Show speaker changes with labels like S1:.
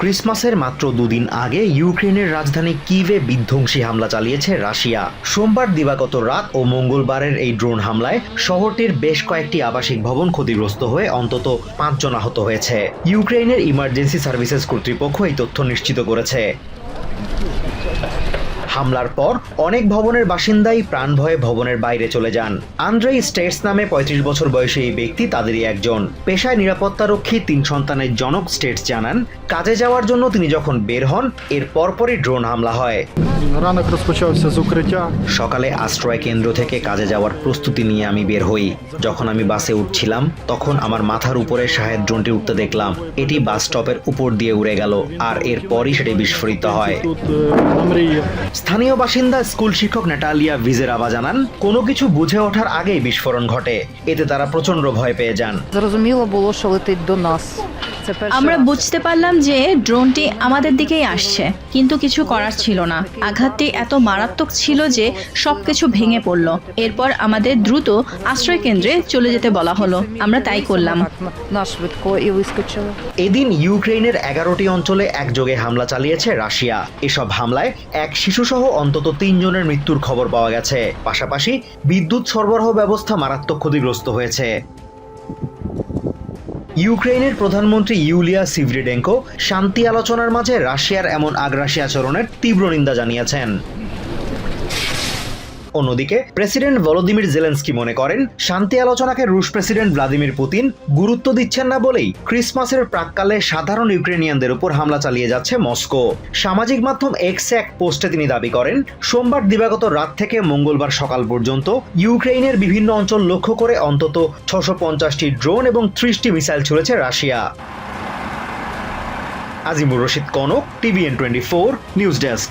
S1: ক্রিসমাসের মাত্র দুদিন আগে ইউক্রেনের রাজধানী কিভে বিধ্বংসী হামলা চালিয়েছে রাশিয়া। সোমবার দিবাগত রাত ও মঙ্গলবারের এই ড্রোন হামলায় শহরটির বেশ কয়েকটি আবাসিক ভবন ক্ষতিগ্রস্ত হয়ে অন্তত পাঁচজন আহত হয়েছে। ইউক্রেনের ইমার্জেন্সি সার্ভিসেস কর্তৃপক্ষ এই তথ্য নিশ্চিত করেছে। হামলার পর অনেক ভবনের বাসিন্দাই প্রাণ ভয়ে ভবনের বাইরে চলে যান। আন্দ্রেই স্টেটস নামে পঁয়ত্রিশ বছর বয়সে এই ব্যক্তি তাদেরই একজন। পেশায় নিরাপত্তারক্ষী তিন সন্তানের জনক স্টেটস জানান, কাজে যাওয়ার জন্য তিনি যখন বের হন, এর পরপরই ড্রোন হামলা হয়।
S2: Ранок розпочався з укриття.
S1: সকালে আশ্রয় কেন্দ্র থেকে কাজে যাওয়ার প্রস্তুতি নিয়ে আমি বের হই যখন আমি বাসে উঠছিলাম তখন আমার মাথার উপরে শাহেদ ড্রোনটি উঠতে দেখলাম এটি বাস স্টপের উপর দিয়ে উড়ে গেল আর এরপরই সেটি বিস্ফোরিত হয়
S2: Тут е, на мрії.
S1: স্থানীয় বাসিন্দা স্কুল শিক্ষক নাটালিয়া ভিজেরাবা জানান কোনো কিছু বুঝে ওঠার আগেই বিস্ফোরণ ঘটে এতে তারা প্রচন্ড ভয় পেয়ে যান
S3: Зрозуміло було, що летить до нас.
S4: আমরা বুঝতে পারলাম যে ড্রোনটি আমাদের দিকেই আসছে কিন্তু কিছু করার ছিল না। আঘাতটি এত মারাত্মক ছিল যে সবকিছু ভেঙে পড়ল। এরপর আমাদের দ্রুত আশ্রয় কেন্দ্রে চলে যেতে বলা হলো। আমরা তাই করলাম।
S1: এদিন ইউক্রেনের এগারোটি অঞ্চলে একযোগে হামলা চালিয়েছে রাশিয়া। এসব হামলায় এক শিশুসহ অন্তত তিনজনের মৃত্যুর খবর পাওয়া গেছে। পাশাপাশি বিদ্যুৎ সরবরাহ ব্যবস্থা মারাত্মক ক্ষতিগ্রস্ত হয়েছে। ইউক্রেনের প্রধানমন্ত্রী ইউলিয়া সিভরিডেঙ্কো শান্তি আলোচনার মাঝে রাশিয়ার এমন আগ্রাসী আচরণের তীব্র নিন্দা জানিয়েছেন। অন্যদিকে প্রেসিডেন্ট ভলোদিমির জেলেন্সকি মনে করেন, শান্তি আলোচনাকে রুশ প্রেসিডেন্ট ভ্লাদিমির পুতিন গুরুত্ব দিচ্ছেন না বলেই ক্রিসমাসের প্রাককালে সাধারণ ইউক্রেনিয়ানদের উপর হামলা চালিয়ে যাচ্ছে মস্কো। সামাজিক মাধ্যম এক্স এক পোস্টে তিনি দাবি করেন, সোমবার দিবাগত রাত থেকে মঙ্গলবার সকাল পর্যন্ত ইউক্রেনের বিভিন্ন অঞ্চল লক্ষ্য করে অন্তত ছশো পঞ্চাশটি ড্রোন এবং ত্রিশটি মিসাইল ছুড়েছে Russia. Azimur Rashid Kanak, TVN twenty four, news desk.